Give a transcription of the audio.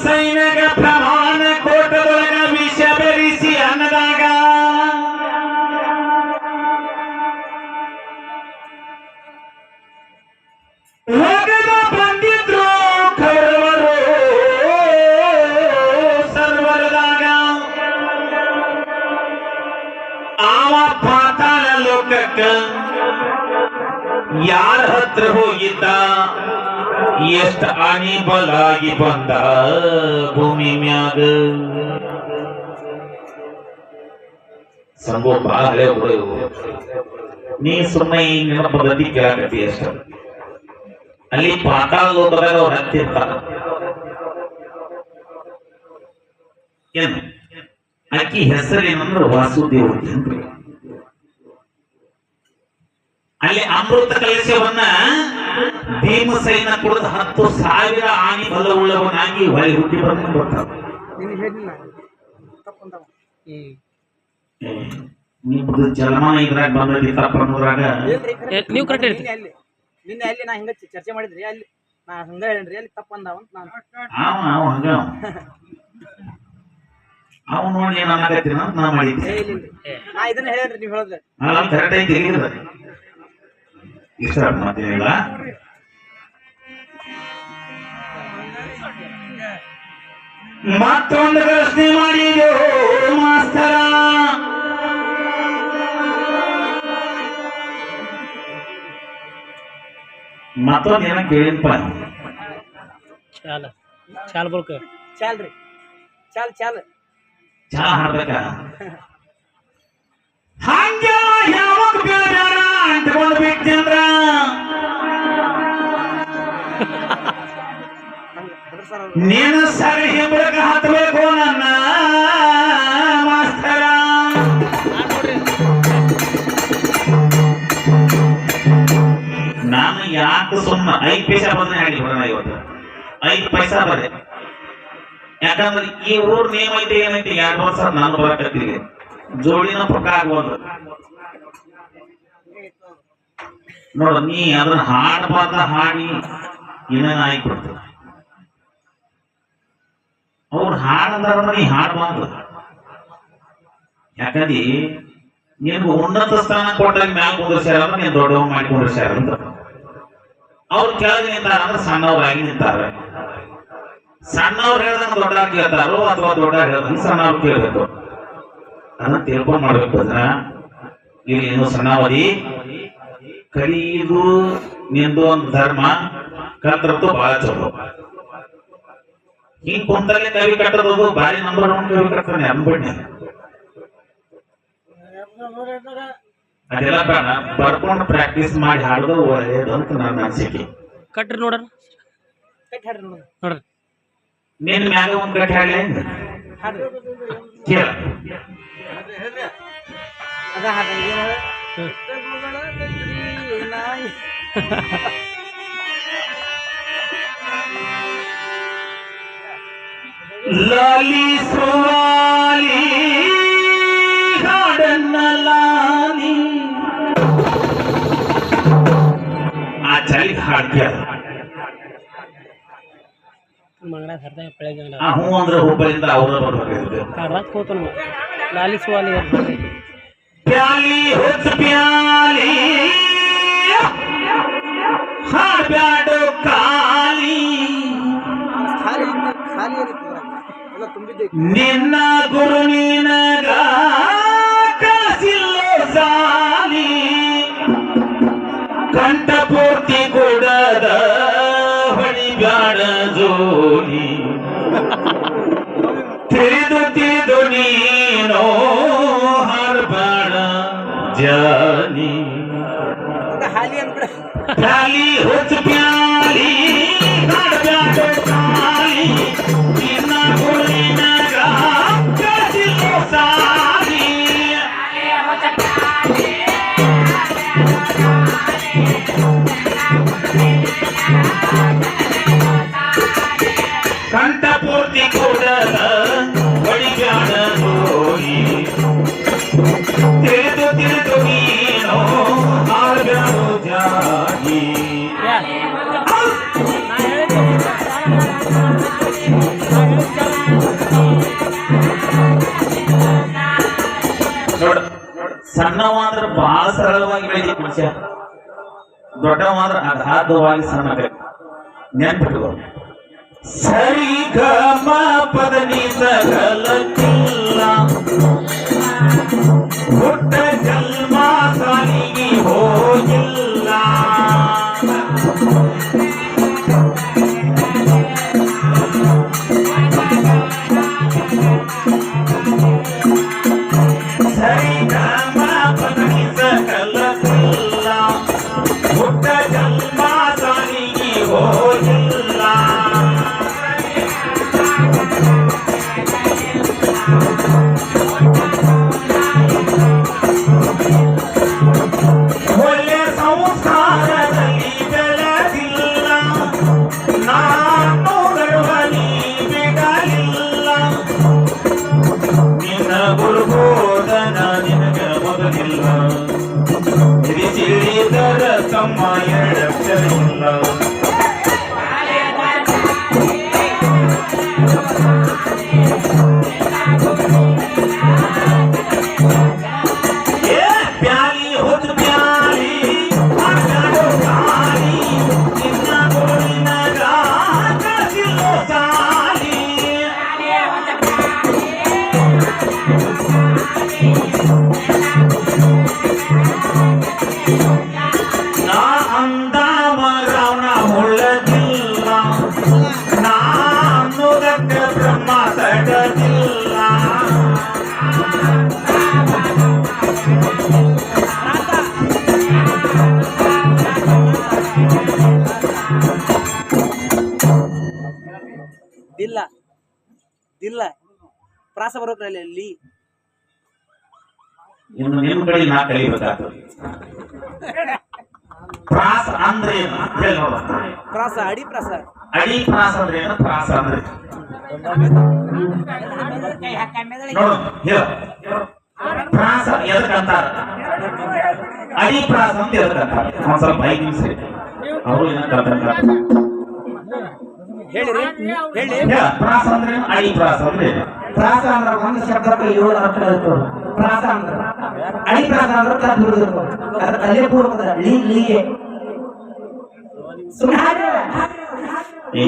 ಸೈನಗ ಪ್ರಮಾಣ ಕೋಟದೊಳಗ ವಿಷ ಬೆರಿಸಿ ಅನ್ನದಾಗ ಒಗದ ಬಂದಿದ್ರು ಕೌರವರು ಸರ್ವರದಾಗ ಆವ ಪಾತಾಳ ಲೋಕಕ್ಕ ಯಾರ ಹತ್ರ ಹೋಗಿದ್ದ ಎಷ್ಟ ಆನಿ ಬಲಾಗಿ ಬಂದ ಭೂಮಿ ಮ್ಯಾಗ? ಸಂಗೋಪ ಹಳೆ ನೀ ಸುಮ್ಮನೆ ಈ ನಿನ್ನ ಪದ್ಧತಿ ಕೇಳಾಕತ್ತಿ ಅಷ್ಟ. ಅಲ್ಲಿ ಪಾತಾಳ ಲೋಕದಾಗ ಅವ್ರ ಹತ್ತಿರ್ತಾರ ಏನು? ಆಕಿ ಹೆಸರೇನಂದ್ರ ವಾಸುದೇವತಿ ಅಲ್ಲಿ ಅಮೃತ ಕಲಶವನ್ನ ಭೀಮಸೈನ ಕುಡಿದು ಹತ್ತು ಸಾವಿರ ಆನಿ ಬಲವುಳ್ಳವನಾಗಿ ಹೊಳೆ ಹುಟ್ಟಿ ಬಂದು ಬರ್ತಾವ ಹೇಳಿಲ್ಲ? ತಪ್ಪಂದವ ನಿಮ್ದು ಜಲಮಾನ ಇದ್ರಾಗ ಬಂದೈತಿ ಇಲ್ರಿ ನೀವು ಕರೆಕ್ಟ್ ಹೇಳ್ರಿ. ನಿನ್ನೆ ಅಲ್ಲಿ ನಿನ್ನೆ ಅಲ್ಲಿ ನಾ ಹಿಂಗ ಚರ್ಚೆ ಮಾಡಿದ್ರಿ ಅಲ್ಲಿ ನಾ ಹಂಗ ಹೇಳೇನ್ರಿ ಅಲ್ಲಿ ತಪ್ಪಂದಾವ ಅಂತ ನಾನು. ಅವ ಅವ ಹಂಗ. ಅವ. ನೋಡಿ ಏನ್ ಅನ್ನಕತ್ತೀನ ಅಂತ ನಾ ಮಾಡಿದ್ದೆ. ನಾ ಇದನ್ನ ಹೇಳ್ರಿ ನೀವು ಹೇಳೋದು. ಅಲ್ಲ ಕರೆಕ್ಟ್ ಐತಿ ಇಲ್ಲಿಂದ ಇಷ್ಟ ಮಾತೇನಿಲ್ಲ ಮತ್ತೊಂದು ಪ್ರಶ್ನೆ ಮಾಡಿದೆವು ಮಾಸ್ತರ. ಮತ್ತೊಂದು ಏನ ಕೇಳಿದಪ್ಪ ಚಾಲ ಚಾಲ್ ಬೋಲ್ಕ ಚಾಲ್ರಿ ಚಾಲ್ ಚಾಲ್. ಚಾ ಹಾಡ್ಬೇಕ. ಹಂಗ ಯಾವಾಗ ಬೇಡ ಅಂಟ್ಕೊಂಡು ಬಿಟ್ಟಂದ್ರ ಹಂಗ ನೀನು ಸರಿ ಹಿಂಬಳಕ ಹತ್ತಬೇಕು ನನ್ನ ಮಾಸ್ತರ. ನಾನು ಯಾಕೆ ಸುಮ್ಮ ಐದು ಪೈಸಾ ಬಂದ್ರೆ ಹೇಳಿ ಬರೋಣ ಇವತ್ತು? ಐದು ಪೈಸಾ ಬರೆ ಯಾಕಂದ್ರೆ ಈ ಊರ್ ನೇಮ್ ಐತೆ ಏನೈತಿ? ಎರಡು ವರ್ಷ ನಾನು ಬರಕತ್ತೀನಿ ಜೋಡಿನ ಪಕ್ಕ ಆಗ್ಬೋದು. ನೋಡ, ನೀ ಹಾಡ್ ಹಾಡಬಾರ್ದ ಹಾಡಿ ಏನೇನ ಆಗ್ಬಿಡ್ತು ಅವ್ರು ಹಾಡದಾರ ನೀ ಹಾಡು ಹಾಡಬಾರ್ದು ಯಾಕಂದ್ರೆ ನಿನ್ಗೆ ಉನ್ನತ ಸ್ಥಾನ ಕೊಟ್ಟಾಗ ಮ್ಯಾಲ ಕುಂದ್ರಸ್ಯಾರ ಅಂದ್ರೆ ನೀನ್ ದೊಡ್ಡವ ಮಾಡಿ ಕುಂದ್ರಸ್ಯಾರ ಅಂತ ಅವ್ರು ಕೆಳಗೆ ನಿಂತಾರ ಅಂದ್ರೆ ಸಣ್ಣವರಾಗಿ ನಿಂತಾರ. ಸಣ್ಣವ್ರು ಹೇಳ್ದಂಗ ದೊಡ್ಡವ್ರು ಕೇಳ್ತಾರೋ ಅಥವಾ ದೊಡ್ಡವ್ರು ಹೇಳ್ದಂಗ ಸಣ್ಣವ್ರು ಕೇಳ್ಬೇಕು. ಅದನ್ನ ತಿಳ್ಕೊಂಡ್ ಮಾಡ್ಬೇಕು ಅದ್ರ ಇಲ್ಲಿ ಏನು ಸಣ್ಣವದಿ ಕಲಿಯುದು ನಿಂದು ಒಂದು ಧರ್ಮ ಕಲ್ತರದ್ದು ಬಹಳ ಚಲೋ. ಹಿಂಗ್ ಕುಂತಲ್ಲೇ ಕವಿ ಕಟ್ಟೋದು ಬಾರಿ ನಂಬರ್ ಒನ್ ಕವಿ ಕಟ್ತಾನೆ ಅನ್ಬಿಡ್ನಿ ಅದೆಲ್ಲ ಬೇಡ ಬರ್ಕೊಂಡು ಪ್ರಾಕ್ಟೀಸ್ ಮಾಡಿ ಹಾಡೋದು ಒಳ್ಳೇದು ಅಂತ ನನ್ನ ಅನಿಸಿಕೆ. ಕಟ್ರಿ ನೋಡೋಣ. ಕಟ್ ಹಾಡ್ರಿ ನೋಡು ನೋಡ್ರಿ. ನಿನ್ ಮ್ಯಾಗ ಒಂದ್ ಕಟ್ಟಿ ಹಾಡ್ರಿ. ಕೇಳ. ಅದ ಹಾಡ್ರಿ ಏನ್ ಹೇಳ ಹ್ಮ್. ಮಗಳ ಕೈಲಿ ನಾಯಿ ಲಾಲಿ ಸುವಾಲಿ ಹಾಡನ್ನ ಲಾಲಿ. ಆ ಚಳಿ ಹಾಡ್ತೀಯ? ಮಂಗಳ ಹರ್ದ ಬೆಳಗ್ಗೆ ಆ ಹೂ ಅಂದ್ರೆ ಹುಬ್ಬಳ್ಳಿಯಿಂದ ಅವ್ರ ಬರ್ಬೇಕಾಗಿತ್ತು ಕಾರ್ದಾಗ ಕೂತು ಲಾಲಿ ಸುವಾಲಿ ಅಂತ ಹೇಳ್ರಿ. ಪ್ಯಾಲಿ ಹೊತ್ತು ಪ್ಯಾಲಿ. ನಿನ್ನ ಗುರು ನಿನಗ ಕಾಸಿಲ್ಲೋ ಸಾಲಿ. ಕಂಠಪೂರ್ತಿ ಕೊಡದ ಹೊಡಿಬ್ಯಾಡ ಜೋಲಿ ತಿಳಿದು ತಿಳಿದು ನೀನೋ ಹಾಡ್ಬ್ಯಾಡ ಜಾಲಿ. ಪ್ಯಾಲಿ ಹೊತ್ತು ಪ್ಯಾಲಿ. ಕಂಠಪೂರ್ತಿ ಕೂಡದ ಬಡಿಗಾಡ ಹೋಗಿ ತಿಳಿದು ತಿಳಿದು ನೀನು ಆರ್ಗಾಡು ಜಾಗಿ ಸಣ್ಣವ ಅಂದ್ರೆ ಬಹಳ ಸರಳವಾಗಿ ಬೆಳಿಬೇಕು ಮನುಷ್ಯ ದೊಡ್ಡವ ಅಂದ್ರೆ ಅಗಾಧವಾಗಿ ಸಣ್ಣ ನೆನ್ಪಿಟ್ಟು ಸರಿ ಗ ಮ ಪದ ನೀ ಸಗಲ ಹುಟ್ಟ ಗುರುಬೋಧನ ನಿನಗೆ ಮೊದಲಿಲ್ಲ ತಿಳಿಸಿಳಿದರ ತಮ್ಮ ಎರಡಕ್ಷರ ಇಲ್ಲ ಏ ಪ್ರಾಸ ಬರೋಕ್ರಲ್ಲಿ ಅಲ್ಲಿ ಇನ್ನು ನಿಮ್ ಕಡೆ ನಾ ಕಲಿಬೇಕಾಗ್ತದೆ ಪ್ರಾಸ ಅಂದ್ರೆ ಏನು? ಹೇಳಿ ಪ್ರಾಸ ಅಡಿ ಪ್ರಾಸ ಅಡಿ ಪ್ರಾಸ ಅಂದ್ರೆ ಏನು? ಪ್ರಾಸ ಅಂದ್ರೆ ನೋಡು ಹೇಳು. ಪ್ರಾಸ ಎದಕ್ಕಂತಾರ ಅಡಿ ಪ್ರಾಸ ಅಂತ ಎದಕ್ಕಂತಾರ ಒಂದ್ ಸ್ವಲ್ಪ ಐದು ನಿಮಿಷ ಅವರು ಏನಂತ ಕಲ್ತಂತಾರ ಹೇಳಿರಿ ಹೇಳಿ. ಹೇಳ. ಪ್ರಾಸ ಅಂದ್ರೆ ಅಡಿ ಪ್ರಾಸ ಅಂದ್ರೆ ಏನು? ಪ್ರಾಸ ಅಂದ್ರ ಒಂದು ಶಬ್ದಕ್ಕೆ ಏಳು ಅರ್ಥ ಇರ್ತವೆ. ಪ್ರಾಸ ಅಂದ್ರ ಅಡಿ ಪ್ರಾಸ ಅಂದ್ರ ಹಿಡಿದಿರ್ತವೆ ಅದ್ರ ತಲೆ ಪೂರ್ವಕದ ಲೀ ಲೀಗೆ. ಏ